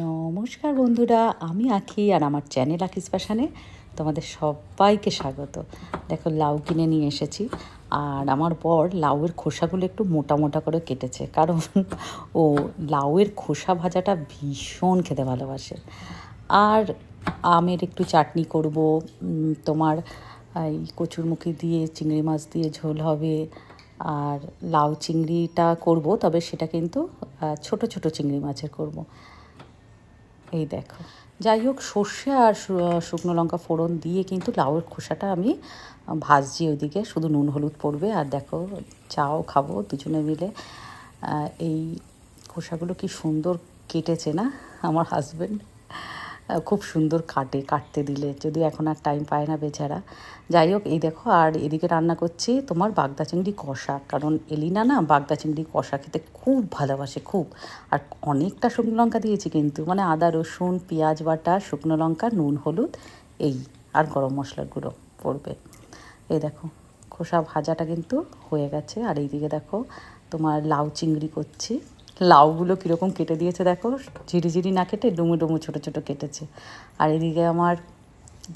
নমস্কার বন্ধুরা, আমি আঁকি আর আমার চ্যানেল আখিস পাশানে তোমাদের সবাইকে স্বাগত। দেখো, লাউ কিনে নিয়ে এসেছি আর আমার বর লাউয়ের খোসাগুলো একটু মোটা মোটা করে কেটেছে কারণ ও লাউয়ের খোসা ভাজাটা ভীষণ খেতে ভালোবাসে। আর আমের একটু চাটনি করব তোমার এই কচুরমুখী দিয়ে, চিংড়ি মাছ দিয়ে ঝোল হবে আর লাউ চিংড়িটা করব, তবে সেটা কিন্তু ছোট ছোট চিংড়ি মাছের করব। এই দেখো। যাই হোক, সর্ষে আর শুকনো লঙ্কা ফোড়ন দিয়ে কিন্তু লাউয়ের খোসাটা আমি ভাজছি ওইদিকে। শুধু নুন, হলুদ পড়বে। আর দেখো, চাও খাব দুজনে মিলে। এই খোসাগুলো কি সুন্দর কেটেছে না আমার হাজবেন্ড খুব সুন্দর কাটে, কাটতে দিলে। যদি এখন আর টাইম পায় না বেচারা। যাই হোক, এই দেখো, আর এদিকে রান্না করছি তোমার বাগদা চিংড়ি কষা। কারণ এলিনা না বাগদা চিংড়ি কষা খেতে খুব ভালোবাসে, খুব। আর অনেকটা শুকনো লঙ্কা দিয়েছি কিন্তু। মানে আদা, রসুন, পেঁয়াজ বাটা, শুকনো লঙ্কা, নুন, হলুদ, এই, আর গরম মশলার গুঁড়ো পড়বে। এই দেখো, খোসা ভাজাটা কিন্তু হয়ে গেছে। আর এইদিকে দেখো, তোমার লাউ চিংড়ি করছি। লাউগুলো কীরকম কেটে দিয়েছে দেখো? ঝিরিঝিরি না কেটে ডুমু ডুমু ছোটো ছোটো কেটেছে। আর এদিকে আমার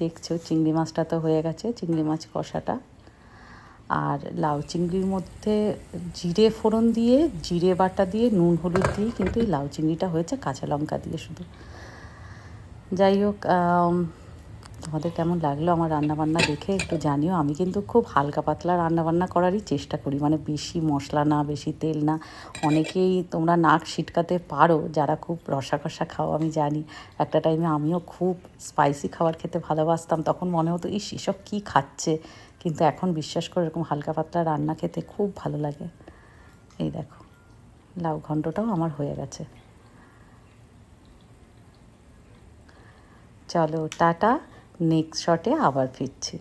দেখছ চিংড়ি মাছটা তো হয়ে গেছে, চিংড়ি মাছ কষাটা। আর লাউ চিংড়ির মধ্যে জিরে ফোড়ন দিয়ে, জিরে বাটা দিয়ে, নুন হলুদ দিয়ে কিন্তু এই লাউ চিংড়িটা হয়েছে কাঁচা লঙ্কা দিয়ে শুধু। যাই হোক তোমাদের কেমন লাগল আমার রান্নাবান্না দেখে একটু জানিও। আমি কিন্তু খুব হালকা পাতলা রান্নাবান্না করারই চেষ্টা করি। মানে বেশি মশলা না, বেশি তেল না। অনেকেই তোমরা নাক ছিটকাতে পারো, যারা খুব রসা কষা খাও, আমি জানি। একটা টাইমে আমিও খুব স্পাইসি খাবার খেতে ভালোবাসতাম। তখন মনে হতো, ইস, এসব কী খাচ্ছে? কিন্তু এখন বিশ্বাস করে, এরকম হালকা পাতলা রান্না খেতে খুব ভালো লাগে। এই দেখো, লাউ ঘণ্টটাও আমার হয়ে গেছে। চলো, টাটা। নেক্সট শটে আবার ফিরছি।